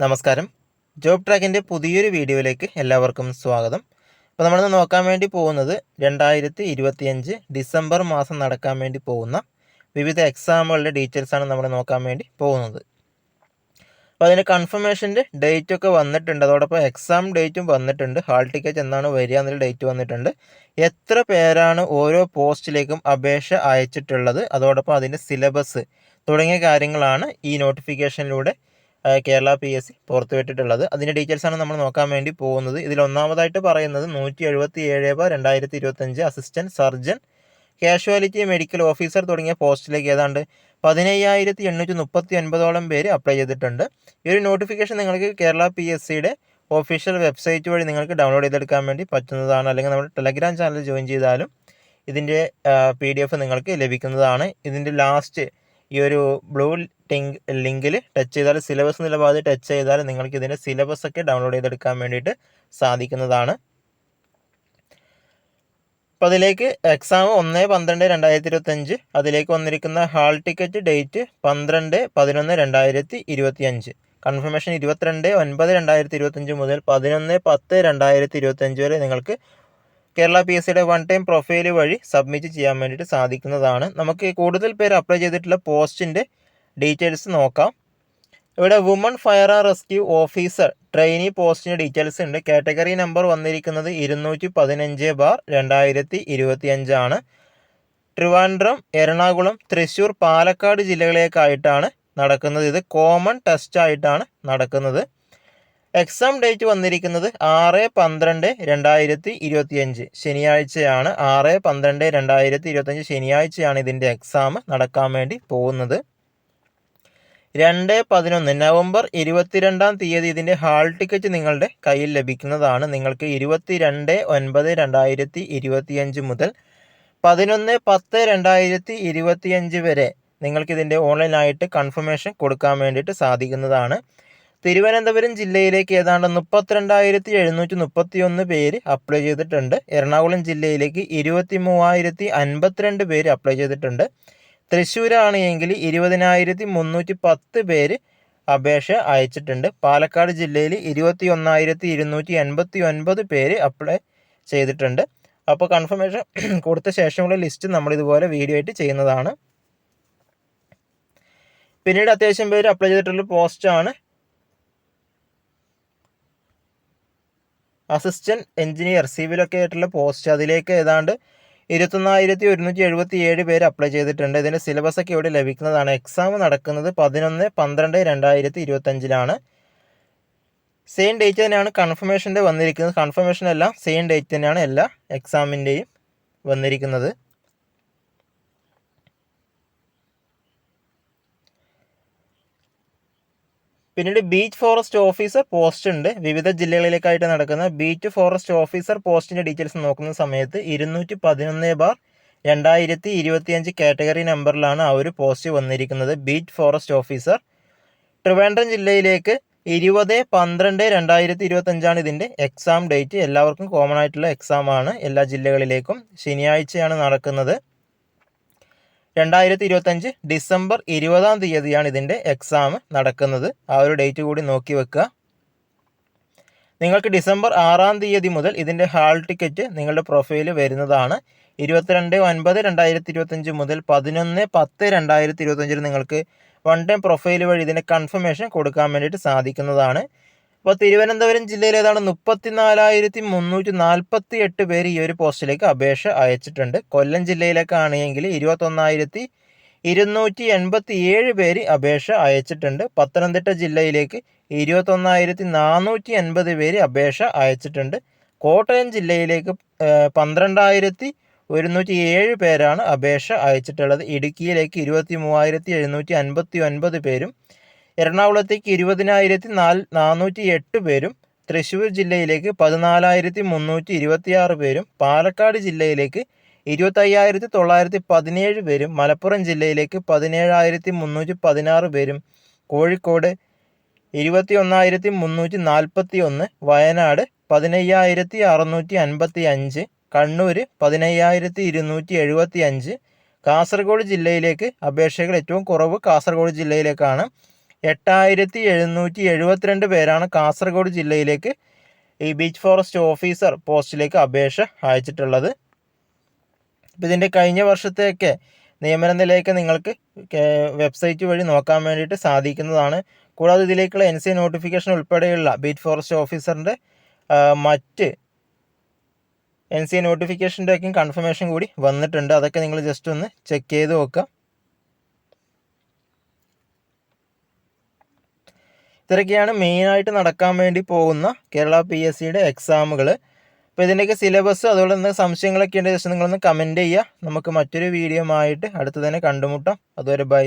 നമസ്കാരം. ജോബ് ട്രാക്കിന്റെ പുതിയൊരു വീഡിയോയിലേക്ക് എല്ലാവർക്കും സ്വാഗതം. അപ്പോൾ നമ്മളിന്ന് നോക്കാൻ വേണ്ടി പോകുന്നത് രണ്ടായിരത്തി ഇരുപത്തിയഞ്ച് ഡിസംബർ മാസം നടക്കാൻ വേണ്ടി പോകുന്ന വിവിധ എക്സാമുകളുടെ ഡീറ്റെയിൽസാണ് നമ്മൾ നോക്കാൻ വേണ്ടി പോകുന്നത്. അപ്പോൾ അതിന്റെ കൺഫർമേഷന്റെ ഡേറ്റ് ഒക്കെ വന്നിട്ടുണ്ട്. അതോടൊപ്പം എക്സാം ഡേറ്റും വന്നിട്ടുണ്ട്. ഹാൾ ടിക്കറ്റ് എന്നാണ് വരിക എന്നുള്ള ഡേറ്റ് വന്നിട്ടുണ്ട്. എത്ര പേരാണ് ഓരോ പോസ്റ്റിലേക്കും അപേക്ഷ അയച്ചിട്ടുള്ളത്? അതോടൊപ്പം അതിന്റെ സിലബസ് തുടങ്ങിയ കാര്യങ്ങളാണ് ഈ നോട്ടിഫിക്കേഷനിലൂടെ കേരള പി എസ് സി പുറത്തുവിട്ടിട്ടുള്ളത്. അതിന്റെ ഡീറ്റെയിൽസാണ് നമ്മൾ നോക്കാൻ വേണ്ടി പോകുന്നത്. ഇതിൽ ഒന്നാമതായിട്ട് പറയുന്നത് നൂറ്റി എഴുപത്തി ഏഴ് ബാർ രണ്ടായിരത്തി ഇരുപത്തഞ്ച് assistant surgeon casualty medical officer തുടങ്ങിയ പോസ്റ്റിലേക്ക് ഏതാണ്ട് പതിനയ്യായിരത്തി എണ്ണൂറ്റി മുപ്പത്തി ഒൻപതോളം പേര് അപ്ലൈ ചെയ്തിട്ടുണ്ട്. ഈ ഒരു നോട്ടിഫിക്കേഷൻ നിങ്ങൾക്ക് കേരള പി എസ് സിയുടെ ഒഫീഷ്യൽ വെബ്സൈറ്റ് വഴി നിങ്ങൾക്ക് ഡൗൺലോഡ് ചെയ്തെടുക്കാൻ വേണ്ടി പറ്റുന്നതാണ്. അല്ലെങ്കിൽ നമ്മുടെ ടെലഗ്രാം ചാനൽ ജോയിൻ ചെയ്താലും ഇതിന്റെ പി ഡി എഫ് നിങ്ങൾക്ക് ലഭിക്കുന്നതാണ്. ഇതിന്റെ ലാസ്റ്റ് ഈ ഒരു ബ്ലൂ ടിങ്ക് ലിങ്കിൽ ടച്ച് ചെയ്താൽ സിലബസ് എന്നുള്ള ഭാഗത്ത് ടച്ച് ചെയ്താൽ നിങ്ങൾക്ക് ഇതിന്റെ സിലബസ് ഒക്കെ ഡൗൺലോഡ് ചെയ്തെടുക്കാൻ വേണ്ടിയിട്ട് സാധിക്കുന്നതാണ്. അപ്പോൾ അതിലേക്ക് എക്സാം ഒന്ന് പന്ത്രണ്ട് രണ്ടായിരത്തി ഇരുപത്തഞ്ച് അതിലേക്ക് വന്നിരിക്കുന്ന ഹാൾ ടിക്കറ്റ് ഡേറ്റ് പന്ത്രണ്ട് പതിനൊന്ന് രണ്ടായിരത്തി ഇരുപത്തി അഞ്ച് കൺഫർമേഷൻ ഇരുപത്തിരണ്ട് ഒൻപത് രണ്ടായിരത്തി ഇരുപത്തഞ്ച് മുതൽ പതിനൊന്ന് പത്ത് രണ്ടായിരത്തി ഇരുപത്തഞ്ച് വരെ നിങ്ങൾക്ക് കേരള പി എസ് സിയുടെ വൺ ടൈം പ്രൊഫൈൽ വഴി സബ്മിറ്റ് ചെയ്യാൻ വേണ്ടിയിട്ട് സാധിക്കുന്നതാണ്. നമുക്ക് കൂടുതൽ പേര് അപ്ലൈ ചെയ്തിട്ടുള്ള പോസ്റ്റിന്റെ ഡീറ്റെയിൽസ് നോക്കാം. ഇവിടെ woman fire and rescue officer trainee പോസ്റ്റിന്റെ ഡീറ്റെയിൽസ് ഉണ്ട്. കാറ്റഗറി നമ്പർ വന്നിരിക്കുന്നത് ഇരുന്നൂറ്റി പതിനഞ്ച് ബാർ രണ്ടായിരത്തി ഇരുപത്തി അഞ്ചാണ് ട്രിവാൻഡ്രം എറണാകുളം തൃശ്ശൂർ പാലക്കാട് ജില്ലകളിലേക്കായിട്ടാണ് നടക്കുന്നത്. ഇത് കോമൺ ടെസ്റ്റ് ആയിട്ടാണ് നടക്കുന്നത്. എക്സാം ഡേറ്റ് വന്നിരിക്കുന്നത് ആറ് പന്ത്രണ്ട് രണ്ടായിരത്തി ഇരുപത്തിയഞ്ച് ശനിയാഴ്ചയാണ്. ആറ് പന്ത്രണ്ട് രണ്ടായിരത്തി ഇരുപത്തഞ്ച് ശനിയാഴ്ചയാണ് ഇതിന്റെ എക്സാം നടക്കാൻ വേണ്ടി പോകുന്നത്. രണ്ട് പതിനൊന്ന് നവംബർ ഇരുപത്തിരണ്ടാം തീയതി ഇതിന്റെ ഹാൾ ടിക്കറ്റ് നിങ്ങളുടെ കയ്യിൽ ലഭിക്കുന്നതാണ്. നിങ്ങൾക്ക് ഇരുപത്തിരണ്ട് ഒൻപത് രണ്ടായിരത്തി ഇരുപത്തിയഞ്ച് മുതൽ പതിനൊന്ന് പത്ത് രണ്ടായിരത്തി ഇരുപത്തിയഞ്ച് വരെ നിങ്ങൾക്കിതിന്റെ ഓൺലൈനായിട്ട് കൺഫർമേഷൻ കൊടുക്കാൻ വേണ്ടിയിട്ട് സാധിക്കുന്നതാണ്. തിരുവനന്തപുരം ജില്ലയിലേക്ക് ഏതാണ്ട് മുപ്പത്തിരണ്ടായിരത്തി എഴുന്നൂറ്റി മുപ്പത്തി ഒന്ന് പേര് അപ്ലൈ ചെയ്തിട്ടുണ്ട്. എറണാകുളം ജില്ലയിലേക്ക് ഇരുപത്തി മൂവായിരത്തി അൻപത്തിരണ്ട് പേര് അപ്ലൈ ചെയ്തിട്ടുണ്ട്. തൃശ്ശൂരാണ് എങ്കിൽ ഇരുപതിനായിരത്തി മുന്നൂറ്റി പത്ത് പേര് അപേക്ഷ അയച്ചിട്ടുണ്ട്. പാലക്കാട് ജില്ലയിൽ ഇരുപത്തി ഒന്നായിരത്തി ഇരുന്നൂറ്റി എൺപത്തി ഒൻപത് പേര് അപ്ലൈ ചെയ്തിട്ടുണ്ട്. അപ്പോൾ കൺഫർമേഷൻ കൊടുത്ത ശേഷമുള്ള ലിസ്റ്റ് നമ്മൾ ഇതുപോലെ വീഡിയോ ആയിട്ട് ചെയ്യുന്നതാണ്. പിന്നീട് അത്യാവശ്യം പേര് അപ്ലൈ ചെയ്തിട്ടുള്ള പോസ്റ്റാണ് അസിസ്റ്റന്റ് എഞ്ചിനീയർ സിവിലൊക്കെ ആയിട്ടുള്ള പോസ്റ്റ് അതിലേക്ക് ഏതാണ്ട് ഇരുപത്തൊന്നായിരത്തി ഒരുന്നൂറ്റി എഴുപത്തി ഏഴ് പേര് അപ്ലൈ ചെയ്തിട്ടുണ്ട്. ഇതിന്റെ സിലബസ് ഒക്കെ ഇവിടെ ലഭിക്കുന്നതാണ്. എക്സാം നടക്കുന്നത് പതിനൊന്ന് പന്ത്രണ്ട് രണ്ടായിരത്തി ഇരുപത്തഞ്ചിലാണ് സെയിം ഡേറ്റ് തന്നെയാണ് കൺഫർമേഷന്റെ വന്നിരിക്കുന്നത്. കൺഫർമേഷൻ എല്ലാം സെയിം ഡേറ്റ് തന്നെയാണ് എല്ലാ എക്സാമിന്റെയും വന്നിരിക്കുന്നത്. പിന്നീട് ബീച്ച് ഫോറസ്റ്റ് ഓഫീസർ പോസ്റ്റ് ഉണ്ട്. വിവിധ ജില്ലകളിലേക്കായിട്ട് നടക്കുന്ന ബീച്ച് ഫോറസ്റ്റ് ഓഫീസർ പോസ്റ്റിന്റെ ഡീറ്റെയിൽസ് നോക്കുന്ന സമയത്ത് ഇരുന്നൂറ്റി പതിനൊന്ന് ബാർ രണ്ടായിരത്തി ഇരുപത്തിയഞ്ച് കാറ്റഗറി നമ്പറിലാണ് ആ ഒരു പോസ്റ്റ് വന്നിരിക്കുന്നത് ബീച്ച് ഫോറസ്റ്റ് ഓഫീസർ ട്രിവാൻഡ്രം ജില്ലയിലേക്ക് ഇരുപത് പന്ത്രണ്ട് രണ്ടായിരത്തി ഇരുപത്തഞ്ചാണ് ഇതിന്റെ എക്സാം ഡേറ്റ് എല്ലാവർക്കും കോമൺ ആയിട്ടുള്ള എക്സാം ആണ് എല്ലാ ജില്ലകളിലേക്കും. ശനിയാഴ്ചയാണ് നടക്കുന്നത്. രണ്ടായിരത്തി ഇരുപത്തഞ്ച് ഡിസംബർ ഇരുപതാം തീയതിയാണ് ഇതിന്റെ എക്സാം നടക്കുന്നത്. ആ ഒരു ഡേറ്റ് കൂടി നോക്കി വെക്കുക. നിങ്ങൾക്ക് ഡിസംബർ ആറാം തീയതി മുതൽ ഇതിന്റെ ഹാൾ ടിക്കറ്റ് നിങ്ങളുടെ പ്രൊഫൈലിൽ വരുന്നതാണ്. ഇരുപത്തിരണ്ട് ഒൻപത് രണ്ടായിരത്തി ഇരുപത്തഞ്ച് മുതൽ പതിനൊന്ന് പത്ത് രണ്ടായിരത്തി ഇരുപത്തഞ്ചിൽ നിങ്ങൾക്ക് വൺ ടൈം പ്രൊഫൈൽ വഴി ഇതിന്റെ കൺഫർമേഷൻ കൊടുക്കാൻ വേണ്ടിയിട്ട് സാധിക്കുന്നതാണ്. അപ്പോൾ തിരുവനന്തപുരം ജില്ലയിൽ ഏതാണ് മുപ്പത്തിനാലായിരത്തി മുന്നൂറ്റി നാൽപ്പത്തി എട്ട് പേര് ഈ ഒരു പോസ്റ്റിലേക്ക് അപേക്ഷ അയച്ചിട്ടുണ്ട്. കൊല്ലം ജില്ലയിലേക്കാണെങ്കിൽ ഇരുപത്തൊന്നായിരത്തി ഇരുന്നൂറ്റി എൺപത്തി ഏഴ് പേര് അപേക്ഷ അയച്ചിട്ടുണ്ട്. പത്തനംതിട്ട ജില്ലയിലേക്ക് ഇരുപത്തൊന്നായിരത്തി നാനൂറ്റി എൺപത് പേര് അപേക്ഷ അയച്ചിട്ടുണ്ട്. കോട്ടയം ജില്ലയിലേക്ക് പന്ത്രണ്ടായിരത്തി ഒരുന്നൂറ്റി ഏഴ് പേരാണ് അപേക്ഷ അയച്ചിട്ടുള്ളത്. ഇടുക്കിയിലേക്ക് ഇരുപത്തി മൂവായിരത്തി എഴുന്നൂറ്റി അൻപത്തി ഒൻപത് പേരും എറണാകുളത്തേക്ക് ഇരുപതിനായിരത്തി നാല് നാനൂറ്റി എട്ട് പേരും തൃശ്ശൂർ ജില്ലയിലേക്ക് പതിനാലായിരത്തി മുന്നൂറ്റി ഇരുപത്തിയാറ് പേരും പാലക്കാട് ജില്ലയിലേക്ക് ഇരുപത്തയ്യായിരത്തി തൊള്ളായിരത്തി പതിനേഴ് പേരും മലപ്പുറം ജില്ലയിലേക്ക് പതിനേഴായിരത്തി മുന്നൂറ്റി പതിനാറ് പേരും കോഴിക്കോട് ഇരുപത്തി ഒന്നായിരത്തി മുന്നൂറ്റി നാൽപ്പത്തി ഒന്ന് വയനാട് പതിനയ്യായിരത്തി അറുന്നൂറ്റി അൻപത്തി അഞ്ച് കണ്ണൂർ പതിനയ്യായിരത്തി ഇരുന്നൂറ്റി എഴുപത്തി അഞ്ച് കാസർഗോഡ് ജില്ലയിലേക്ക് അപേക്ഷകൾ ഏറ്റവും കുറവ് കാസർഗോഡ് ജില്ലയിലേക്കാണ്. എട്ടായിരത്തി എഴുന്നൂറ്റി എഴുപത്തിരണ്ട് പേരാണ് കാസർഗോഡ് ജില്ലയിലേക്ക് ഈ ബീച്ച് ഫോറസ്റ്റ് ഓഫീസർ പോസ്റ്റിലേക്ക് അപേക്ഷ അയച്ചിട്ടുള്ളത്. അപ്പോൾ ഇതിന്റെ കഴിഞ്ഞ വർഷത്തെയൊക്കെ നിയമന നിലയൊക്കെ നിങ്ങൾക്ക് വെബ്സൈറ്റ് വഴി നോക്കാൻ വേണ്ടിയിട്ട് സാധിക്കുന്നതാണ്. കൂടാതെ ഇതിലേക്കുള്ള എൻ സി നോട്ടിഫിക്കേഷൻ ഉൾപ്പെടെയുള്ള ബീറ്റ് ഫോറസ്റ്റ് ഓഫീസറിന്റെ മറ്റ് എൻ സി നോട്ടിഫിക്കേഷന്റെ ഒക്കെ കൺഫർമേഷൻ കൂടി വന്നിട്ടുണ്ട്. അതൊക്കെ നിങ്ങൾ ജസ്റ്റ് ഒന്ന് ചെക്ക് ചെയ്ത് നോക്കുക. ഇത്രയൊക്കെയാണ് മെയിനായിട്ട് നടക്കാൻ വേണ്ടി പോകുന്ന കേരള പി എസ് സിയുടെ എക്സാമുകൾ അപ്പോൾ ഇതിന്റെയൊക്കെ സിലബസ് അതുപോലെ തന്നെ സംശയങ്ങളൊക്കെ ഉണ്ടെങ്കിൽ ജസ്റ്റ് നിങ്ങളൊന്ന് കമന്റ് ചെയ്യുക. നമുക്ക് മറ്റൊരു വീഡിയോ ആയിട്ട് അടുത്ത് തന്നെ കണ്ടുമുട്ടാം. അതുവരെ ബൈ